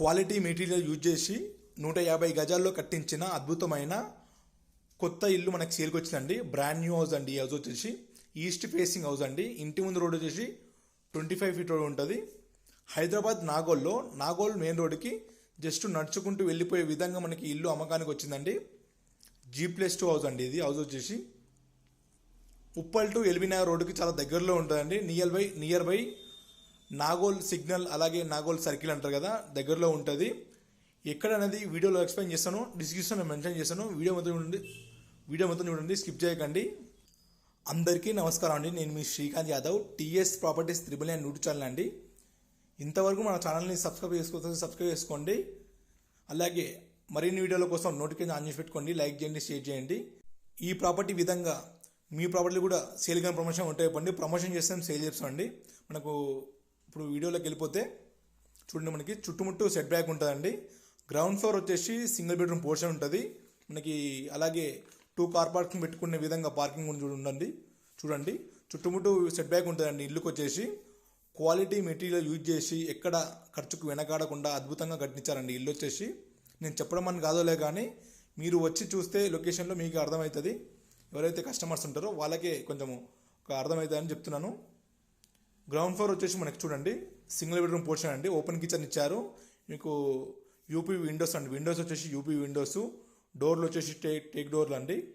Quality material use చేసి నూట యాభై గజాల్లో కట్టించిన అద్భుతమైన కొత్త ఇల్లు మనకి చేరుకొచ్చిందండి బ్రాండ్ న్యూ హౌస్ అండి ఈ హౌస్ వచ్చేసి. ఈస్ట్ ఫేసింగ్ హౌస్ అండి. ఇంటి ముందు రోడ్ వచ్చేసి ట్వంటీ ఫైవ్ ఫీట్ రోడ్ ఉంటుంది. హైదరాబాద్ నాగోల్లో నాగోల్ మెయిన్ రోడ్కి జస్ట్ నడుచుకుంటూ వెళ్ళిపోయే విధంగా మనకి ఇల్లు అమ్మకానికి వచ్చిందండి. జీ ప్లస్ టూ హౌస్ అండి ఇది. హౌస్ వచ్చేసి ఉప్పల్ టు ఎల్బీనగర్ రోడ్డుకి చాలా దగ్గరలో ఉంటుందండి. Near by near by Nagole signal అలాగే నాగోల్ సర్కిల్ అంటారు కదా దగ్గరలో ఉంటుంది. ఎక్కడ అనేది వీడియోలో ఎక్స్ప్లెయిన్ చేస్తాను డిస్క్రిప్షన్లో మెన్షన్ చేస్తాను. వీడియో మొత్తం చూడండి వీడియో మొత్తం చూడండి స్కిప్ చేయకండి. అందరికీ నమస్కారం అండి. నేను మీ Srikanth Yadav TS properties triple nine YouTube channel అండి. ఇంతవరకు మన ఛానల్ని సబ్స్క్రైబ్ చేసుకోవచ్చు సబ్స్క్రైబ్ చేసుకోండి. అలాగే మరిన్ని వీడియోల కోసం నోటిఫికేషన్ ఆన్ చేసి పెట్టుకోండి లైక్ చేయండి షేర్ చేయండి. ఈ ప్రాపర్టీ విధంగా మీ ప్రాపర్టీలు కూడా సేల్ కానీ ప్రమోషన్ ఉంటాయి చెప్పండి. ప్రమోషన్ చేస్తే సేల్ చేస్తామండి. మనకు ఇప్పుడు వీడియోలోకి వెళ్ళిపోతే చూడండి మనకి చుట్టుముట్టు సెట్ బ్యాక్ ఉంటుందండి. గ్రౌండ్ ఫ్లోర్ వచ్చేసి సింగిల్ బెడ్రూమ్ పోర్షన్ ఉంటుంది. మనకి అలాగే టూ కార్ పార్కింగ్ పెట్టుకునే విధంగా పార్కింగ్ ఉండండి చూడండి. చుట్టుముట్టు సెట్ బ్యాక్ ఉంటుందండి. ఇల్లుకి వచ్చేసి క్వాలిటీ మెటీరియల్ యూజ్ చేసి ఎక్కడ ఖర్చుకు వెనకాడకుండా అద్భుతంగా కట్టించారండి. ఇల్లు వచ్చేసి నేను చెప్పడం అని కాదోలే కానీ మీరు వచ్చి చూస్తే లొకేషన్లో మీకు అర్థమవుతుంది. ఎవరైతే కస్టమర్స్ ఉంటారో వాళ్ళకే కొంచెం ఒక అర్థమవుతుందని చెప్తున్నాను. గ్రౌండ్ ఫ్లోర్ వచ్చేసి మనకి చూడండి సింగిల్ బెడ్రూమ్ పోర్షన్ అండి. ఓపెన్ కిచెన్ ఇచ్చారు. మీకు యూపీ విండోస్ అండి. విండోస్ వచ్చేసి యూపీ విండోస్ డోర్లు వచ్చేసి టేక్ టేక్ డోర్లు అండి.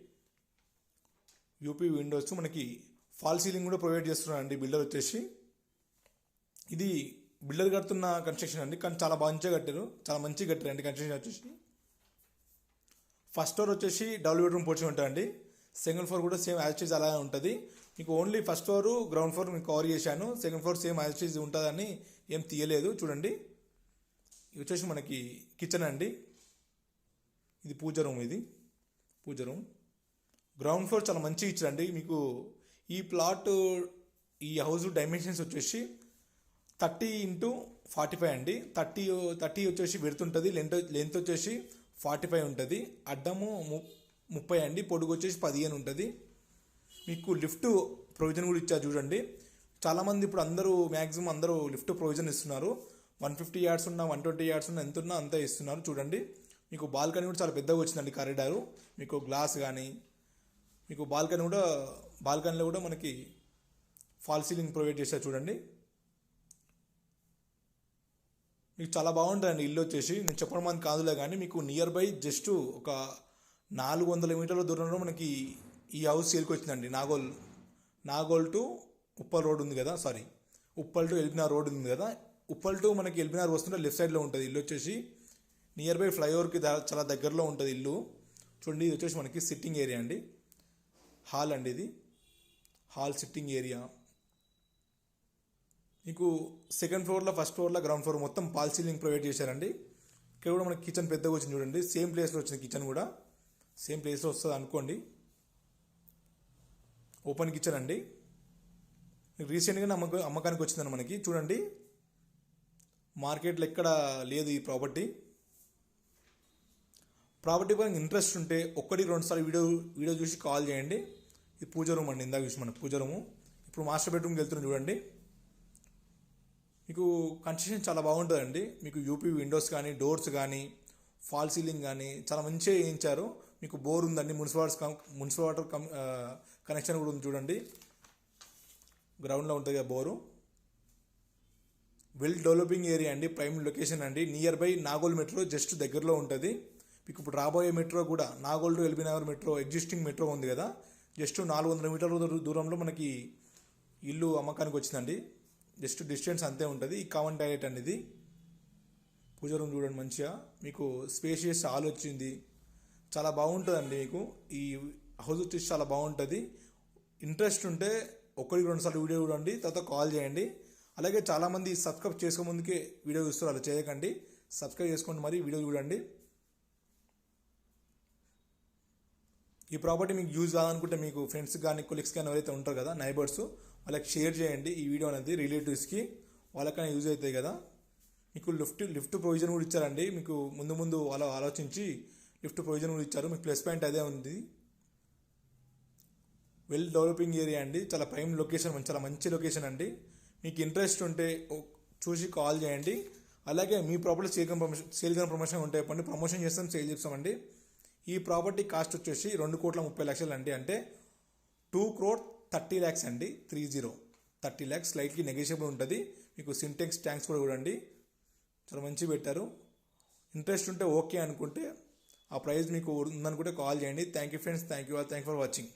యూపీ విండోస్ మనకి ఫాల్ సీలింగ్ కూడా ప్రొవైడ్ చేస్తున్నారండి బిల్డర్ వచ్చేసి. ఇది బిల్డర్ కడుతున్న కన్స్ట్రక్షన్ అండి. కానీ చాలా మంచిగా కట్టారు. చాలా మంచిగా కట్టారు అండి కన్స్ట్రక్షన్ వచ్చేసి. ఫస్ట్ ఫ్లోర్ వచ్చేసి డబుల్ బెడ్రూమ్ పోర్షన్ ఉంటుందండి సెకండ్ ఫ్లోర్ కూడా సేమ్ యాజ్ అలాగే ఉంటుంది. మీకు only first floor ground floor మీకు కవర్ చేశాను. సెకండ్ ఫ్లోర్ సేమ్ యాజ్ ఉంటుందని ఏం తీయలేదు. చూడండి. ఇది వచ్చేసి మనకి కిచెన్ అండి. ఇది పూజ రూమ్ ఇది. పూజ రూమ్ గ్రౌండ్ ఫ్లోర్ చాలా మంచిగా ఇచ్చారండి. మీకు ఈ ప్లాట్ ఈ హౌస్ డైమెన్షన్స్ వచ్చేసి థర్టీ ఇంటూ ఫార్టీ ఫైవ్ అండి. థర్టీ థర్టీ వచ్చేసి వెడుతుంటుంది లెంత్ లెంత్ వచ్చేసి ఫార్టీ ఫైవ్ ఉంటుంది. అడ్డము ము ముప్పై అండి పొడుగు వచ్చేసి పదిహేను ఉంటుంది. మీకు లిఫ్ట్ ప్రొవిజన్ కూడా ఇచ్చారు చూడండి. చాలామంది ఇప్పుడు అందరూ మ్యాక్సిమం అందరూ లిఫ్ట్ ప్రొవిజన్ ఇస్తున్నారు. వన్ ఫిఫ్టీ యార్డ్స్ ఉన్నా వన్ ట్వంటీ యార్డ్స్ ఉన్నా ఎంత ఉన్నా అంతా ఇస్తున్నారు చూడండి. మీకు బాల్కనీ కూడా చాలా పెద్దగా వచ్చిందండి కారిడారు. మీకు గ్లాస్ కానీ మీకు బాల్కనీ కూడా బాల్కనీలో కూడా మనకి ఫాల్ సీలింగ్ ప్రొవైడ్ చేశారు చూడండి. మీకు చాలా బాగుంటుందండి ఇల్లు వచ్చేసి. నేను చెప్పడం మంది కాదులే కానీ మీకు నియర్ బై జస్ట్ ఒక నాలుగు వందల మీటర్ల దూరంలో మనకి ఈ హౌస్ చేరుకొచ్చిందండి. వచ్చిందండి నాగోల్ నాగోల్ టు ఉప్పల్ రోడ్ ఉంది కదా sorry Uppal to LB Nagar road ఉంది కదా. ఉప్పల్ టు మనకి ఎల్బినార్ వస్తుంటే లెఫ్ట్ సైడ్లో ఉంటుంది. ఇల్లు వచ్చేసి నియర్ బై ఫ్లైఓవర్కి చాలా దగ్గరలో ఉంటుంది ఇల్లు. చూడండి ఇది వచ్చేసి మనకి సిట్టింగ్ ఏరియా అండి. హాల్ అండి ఇది. Hall sitting area. మీకు సెకండ్ ఫ్లోర్లో ఫస్ట్ ఫ్లోర్లో గ్రౌండ్ ఫ్లోర్ మొత్తం పాల్ సీలింగ్ ప్రొవైడ్ చేశారండి. ఇక్కడ కూడా మనకి కిచెన్ పెద్దగా వచ్చింది చూడండి. సేమ్ ప్లేస్లో వచ్చింది కిచెన్ కూడా. సేమ్ ప్లేస్లో వస్తుంది అనుకోండి. ఓపెన్ కిచెన్ అండి రీసెంట్గా అమ్మక అమ్మకానికి వచ్చిందని మనకి. చూడండి. మార్కెట్లో ఎక్కడ లేదు ఈ ప్రాపర్టీ ప్రాపర్టీ పరంగా ఇంట్రెస్ట్ ఉంటే ఒక్కటికి రెండుసార్లు వీడియో వీడియో చూసి కాల్ చేయండి. ఇది పూజ రూమ్ అండి ఇందాక చూసి మన పూజ రూము ఇప్పుడు మాస్టర్ బెడ్రూమ్కి వెళ్తున్నాం చూడండి. మీకు కన్స్ట్రక్షన్ చాలా బాగుంటుందండి. మీకు యూపీ విండోస్ కానీ డోర్స్ కానీ ఫాల్ సీలింగ్ కానీ చాలా మంచిగా వేయించారు మీకు బోర్ ఉందండి municipal water cum municipal water cum connection కూడా ఉంది చూడండి. గ్రౌండ్లో ఉంటుంది కదా బోరు. వెల్ డెవలపింగ్ ఏరియా అండి ప్రైమ్ లొకేషన్ అండి. Near by Nagole metro just దగ్గరలో ఉంటుంది. మీకు ఇప్పుడు రాబోయే మెట్రో కూడా Nagole to LB Nagar metro existing metro ఉంది కదా. జస్ట్ నాలుగు వందల మీటర్ల దూరంలో మనకి ఇల్లు అమ్మకానికి వచ్చిందండి. జస్ట్ డిస్టెన్స్ అంతే ఉంటుంది. ఈ కామన్ టాయిలెట్ అండి ఇది. పూజ రూమ్ చూడండి మంచిగా. మీకు స్పేషియస్ హాల్ వచ్చింది. చాలా బాగుంటుందండి మీకు. ఈ హౌస్ వచ్చేసి చాలా బాగుంటుంది. ఇంట్రెస్ట్ ఉంటే ఒకరికి రెండుసార్లు వీడియో చూడండి తర్వాత కాల్ చేయండి. అలాగే చాలామంది సబ్స్క్రైబ్ చేసుకో ముందుకే వీడియో చూస్తారు అలా చేయకండి. సబ్స్క్రైబ్ చేసుకోండి మరి వీడియో చూడండి. ఈ ప్రాపర్టీ మీకు యూజ్ కావాలనుకుంటే మీకు ఫ్రెండ్స్ కానీ కొలీగ్స్ కానీ ఎవరైతే ఉంటారు కదా నైబర్స్ వాళ్ళకి షేర్ చేయండి ఈ వీడియో అనేది రిలేటివ్స్కి. వాళ్ళకైనా యూజ్ అవుతాయి కదా. మీకు లిఫ్ట్ లిఫ్ట్ ప్రొవిజన్ కూడా ఇచ్చారండి. మీకు ముందు ముందు అలా ఆలోచించి లిఫ్ట్ ప్రొవిజన్ కూడా ఇచ్చారు. మీకు ప్లస్ పాయింట్ అదే ఉంది. వెల్ డెవలపింగ్ ఏరియా అండి. చాలా ప్రైమ్ లొకేషన్ చాలా మంచి లొకేషన్ అండి. మీకు ఇంట్రెస్ట్ ఉంటే చూసి కాల్ చేయండి. అలాగే మీ property sale promotion sale cum promotion ఉంటే చెప్పండి. ప్రమోషన్ చేస్తాం సేల్ చేస్తామండి. ఈ ప్రాపర్టీ కాస్ట్ వచ్చేసి రెండు కోట్ల ముప్పై లక్షలు అండి. అంటే టూ క్రోర్ థర్టీ ల్యాక్స్ అండి. Three zero thirty lakhs slightly negotiable ఉంటుంది. మీకు సింటెక్స్ ట్యాంక్స్ కూడా చూడండి చాలా మంచిగా పెట్టారు. ఇంట్రెస్ట్ ఉంటే ఓకే అనుకుంటే ఆ ప్రైజ్ మీకు ఉందనుకుంటే కాల్ చేయండి. Thank you friends thank you all thank for watching